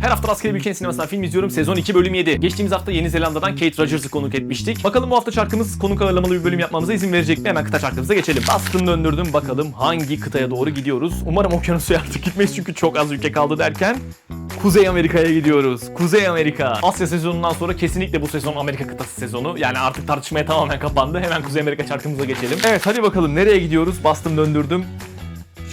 Her hafta rastgele bir ülkenin sinemasından film izliyorum. Sezon 2 bölüm 7. Geçtiğimiz hafta Yeni Zelanda'dan Kate Rogers'ı konuk etmiştik. Bakalım bu hafta çarkımız konuk ağırlamalı bir bölüm yapmamıza izin verecek mi? Hemen kıta çarkımıza geçelim. Bastım döndürdüm bakalım hangi kıtaya doğru gidiyoruz. Umarım okyanusu artık gitmeyiz çünkü çok az ülke kaldı derken Kuzey Amerika'ya gidiyoruz. Kuzey Amerika. Asya sezonundan sonra kesinlikle bu sezon Amerika kıtası sezonu. Yani artık tartışmaya tamamen kapandı. Hemen Kuzey Amerika çarkımıza geçelim. Evet hadi bakalım nereye gidiyoruz? Bastım döndürdüm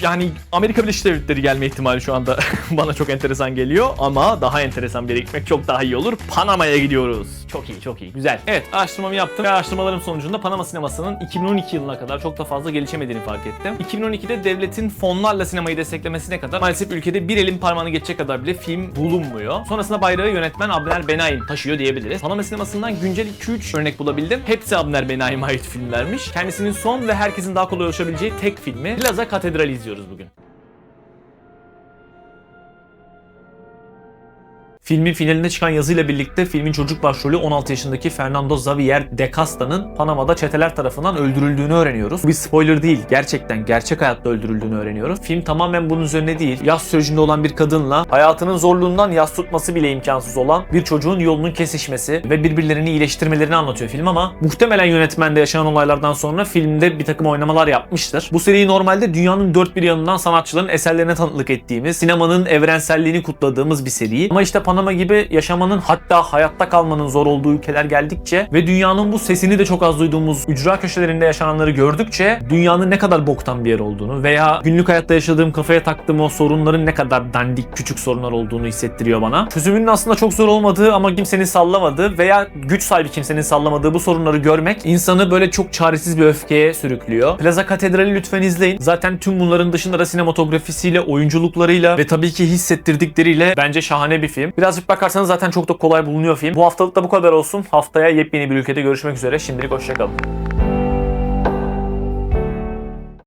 yani Amerika Birleşik Devletleri gelme ihtimali şu anda bana çok enteresan geliyor ama daha enteresan bir yere gitmek çok daha iyi olur. Panama'ya gidiyoruz. Çok iyi, çok iyi. Güzel. Evet, araştırmamı yaptım ve araştırmalarım sonucunda Panama sinemasının 2012 yılına kadar çok da fazla gelişemediğini fark ettim. 2012'de devletin fonlarla sinemayı desteklemesine kadar maalesef ülkede bir elin parmağını geçecek kadar bile film bulunmuyor. Sonrasında bayrağı yönetmen Abner Benaim taşıyor diyebiliriz. Panama sinemasından güncel 2-3 örnek bulabildim. Hepsi Abner Benaim'e ait filmlermiş. Kendisinin son ve herkesin daha kolay ulaşabileceği tek filmi Plaza Katedrali izliyoruz bugün. Filmin finalinde çıkan yazıyla birlikte filmin çocuk başrolü 16 yaşındaki Fernando Xavier de Casta'nın Panama'da çeteler tarafından öldürüldüğünü öğreniyoruz. Bu bir spoiler değil. Gerçekten gerçek hayatta öldürüldüğünü öğreniyoruz. Film tamamen bunun üzerine değil. Yaz sürecinde olan bir kadınla hayatının zorluğundan yaz tutması bile imkansız olan bir çocuğun yolunun kesişmesi ve birbirlerini iyileştirmelerini anlatıyor film ama muhtemelen yönetmende yaşanan olaylardan sonra filmde bir takım oynamalar yapmıştır. Bu seriyi normalde dünyanın dört bir yanından sanatçıların eserlerine tanıklık ettiğimiz, sinemanın evrenselliğini kutladığımız bir seri. Ama işte Panama gibi yaşamanın hatta hayatta kalmanın zor olduğu ülkeler geldikçe ve dünyanın bu sesini de çok az duyduğumuz ücra köşelerinde yaşananları gördükçe dünyanın ne kadar boktan bir yer olduğunu veya günlük hayatta yaşadığım kafaya taktığım o sorunların ne kadar dandik küçük sorunlar olduğunu hissettiriyor bana. Çözümünün aslında çok zor olmadığı ama kimsenin sallamadığı veya güç sahibi kimsenin sallamadığı bu sorunları görmek insanı böyle çok çaresiz bir öfkeye sürüklüyor. Plaza Katedrali lütfen izleyin. Zaten tüm bunların dışında da sinematografisiyle, oyunculuklarıyla ve tabii ki hissettirdikleriyle bence şahane bir film. Birazcık bakarsanız zaten çok da kolay bulunuyor film. Bu haftalık da bu kadar olsun. Haftaya yepyeni bir ülkede görüşmek üzere. Şimdilik hoşçakalın.